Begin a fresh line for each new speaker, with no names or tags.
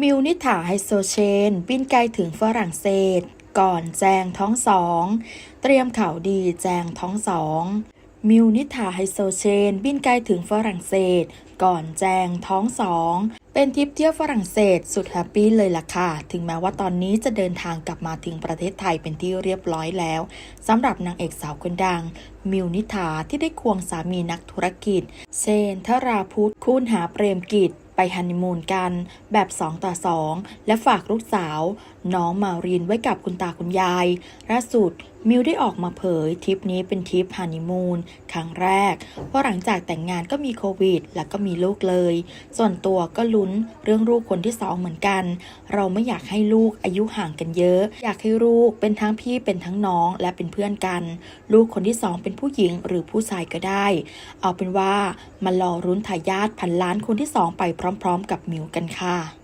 มิวนิถาไฮโซเชน บินไกลถึงฝรั่งเศส ก่อนแจงท้องสอง เตรียมข่าวดีแจงท้องสองมิวนิถาไฮโซเชน บินไกลถึงฝรั่งเศส ก่อนแจงท้องสองเป็นทริปเที่ยวฝรั่งเศสสุดแฮปปี้เลยล่ะค่ะ ถึงแม้ว่าตอนนี้จะเดินทางกลับมาถึงประเทศไทยเป็นที่เรียบร้อยแล้วสำหรับนางเอกสาวคนดัง มิวนิถาที่ได้ควงสามีนักธุรกิจ เชนทราพุทธคูณหาเปรมกิจ ไปฮันนีมูนกันแบบสองต่อสองและฝากลูกสาว น้องมารีนไว้กับคุณตาคุณยายล่าสุด มิวได้ออกมาเผยทริปนี้เป็นทริปฮันนีมูนครั้งแรก เพราะหลังจากแต่งงานก็มีโควิด แล้วก็มีลูกเลย ส่วนตัวก็ลุ้นเรื่องลูกคนที่สองเหมือนกัน เราไม่อยากให้ลูกอายุห่างกันเยอะ อยากให้ลูกเป็นทั้งพี่เป็นทั้งน้องและเป็นเพื่อนกัน ลูกคนที่สองเป็นผู้หญิงหรือผู้ชายก็ได้ เอาเป็นว่ามารอรุ้นทายาทพันล้านคนที่สองไปพร้อม ๆ กับมิวกันค่ะ